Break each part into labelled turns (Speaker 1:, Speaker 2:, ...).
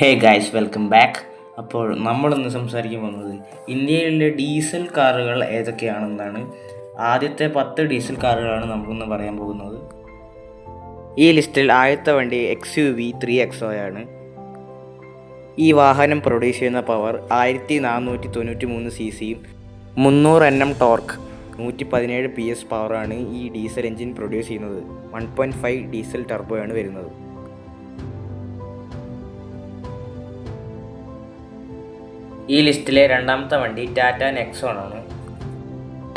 Speaker 1: Hey guys welcome back അപ്പോൾ നമ്മളിന്ന് സംസാരിക്കാൻ വന്നത് ഇന്ത്യയിലെ ഡീസൽ കാറുകൾ ഏതൊക്കെയാണെന്നാണ്. ആദ്യത്തെ പത്ത് ഡീസൽ കാറുകളാണ് നമുക്കൊന്ന് പറയാൻ പോകുന്നത്. ഈ ലിസ്റ്റിൽ ആദ്യത്തെ വണ്ടി X U V three XO ആണ്. ഈ വാഹനം പ്രൊഡ്യൂസ് ചെയ്യുന്ന പവർ ആയിരത്തി നാനൂറ്റി തൊണ്ണൂറ്റി മൂന്ന് സി സിയും മുന്നൂറ് എൻ എം ടോർക്ക് നൂറ്റി പതിനേഴ് പി എസ് പവറാണ് ഈ ഡീസൽ എഞ്ചിൻ പ്രൊഡ്യൂസ് ചെയ്യുന്നത്. വൺ പോയിന്റ് ഫൈവ് ഡീസൽ ടർബോയാണ് വരുന്നത്. ഈ ലിസ്റ്റിലെ രണ്ടാമത്തെ വണ്ടി ടാറ്റ നെക്സോൺ ആണ്.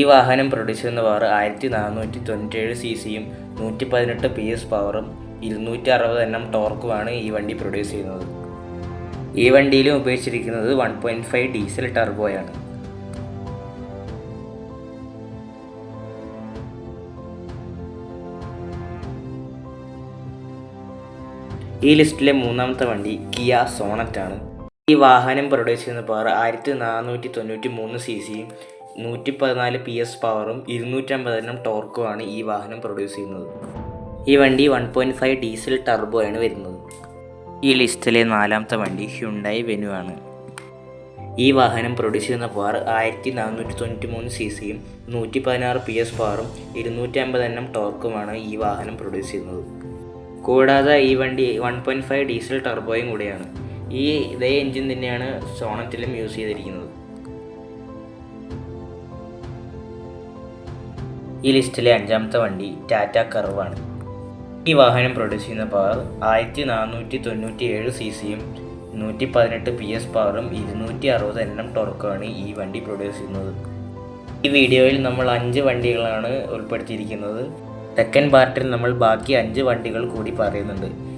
Speaker 1: ഈ വാഹനം പ്രൊഡ്യൂസ് ചെയ്യുന്ന പവർ ആയിരത്തി നാനൂറ്റി തൊണ്ണൂറ്റേഴ് സി സിയും നൂറ്റി പതിനെട്ട് പി എസ് പവറും ഇരുന്നൂറ്റി അറുപത് എണ്ണം ടോർക്കുമാണ് ഈ വണ്ടി പ്രൊഡ്യൂസ് ചെയ്യുന്നത്. ഈ വണ്ടിയിലും ഉപയോഗിച്ചിരിക്കുന്നത് വൺ പോയിന്റ് ഫൈവ് ഡീസൽ ടർബോയാണ്. ഈ ലിസ്റ്റിലെ മൂന്നാമത്തെ വണ്ടി കിയ സോണറ്റ് ആണ് ഈ വാഹനം പ്രൊഡ്യൂസ് ചെയ്യുന്ന പവർ ആയിരത്തി നാനൂറ്റി തൊണ്ണൂറ്റി മൂന്ന് സി സിയും നൂറ്റി പതിനാല് പി എസ് പവറും ഇരുന്നൂറ്റമ്പത് ടോർക്കും ടോർക്കുമാണ് ഈ വാഹനം പ്രൊഡ്യൂസ് ചെയ്യുന്നത്. ഈ വണ്ടി one point five diesel turbo ആണ് വരുന്നത്. ഈ ലിസ്റ്റിലെ നാലാമത്തെ വണ്ടി ഹ്യുണ്ടായി വെനു ആണ്. ഈ വാഹനം പ്രൊഡ്യൂസ് ചെയ്യുന്ന പവർ ആയിരത്തി നാനൂറ്റി തൊണ്ണൂറ്റി മൂന്ന് സി സിയും നൂറ്റി പതിനാറ് പി എസ് പവറും ഇരുന്നൂറ്റി അമ്പത് എണ്ണം ടോർക്കുമാണ് ഈ വാഹനം പ്രൊഡ്യൂസ് ചെയ്യുന്നത്. കൂടാതെ ഈ വണ്ടി വൺ പോയിന്റ് ഫൈവ് ഡീസൽ ടർബോയും കൂടിയാണ്. ഈ ഇതേ എൻജിൻ തന്നെയാണ് സോണറ്റിലും യൂസ് ചെയ്തിരിക്കുന്നത്. ഈ ലിസ്റ്റിലെ അഞ്ചാമത്തെ വണ്ടി ടാറ്റ കർവാണ് ഈ വാഹനം പ്രൊഡ്യൂസ് ചെയ്യുന്ന പവർ ആയിരത്തി നാനൂറ്റി തൊണ്ണൂറ്റി ഏഴ് സി സിയും നൂറ്റി പതിനെട്ട് പി എസ് പവറും ഇരുന്നൂറ്റി അറുപത് എൻ എം ടോർക്കുമാണ് ഈ വണ്ടി പ്രൊഡ്യൂസ് ചെയ്യുന്നത്. ഈ വീഡിയോയിൽ നമ്മൾ അഞ്ച് വണ്ടികളാണ് ഉൾപ്പെടുത്തിയിരിക്കുന്നത്. സെക്കൻഡ് പാർട്ടിൽ നമ്മൾ ബാക്കി അഞ്ച് വണ്ടികൾ കൂടി പറയുന്നുണ്ട്.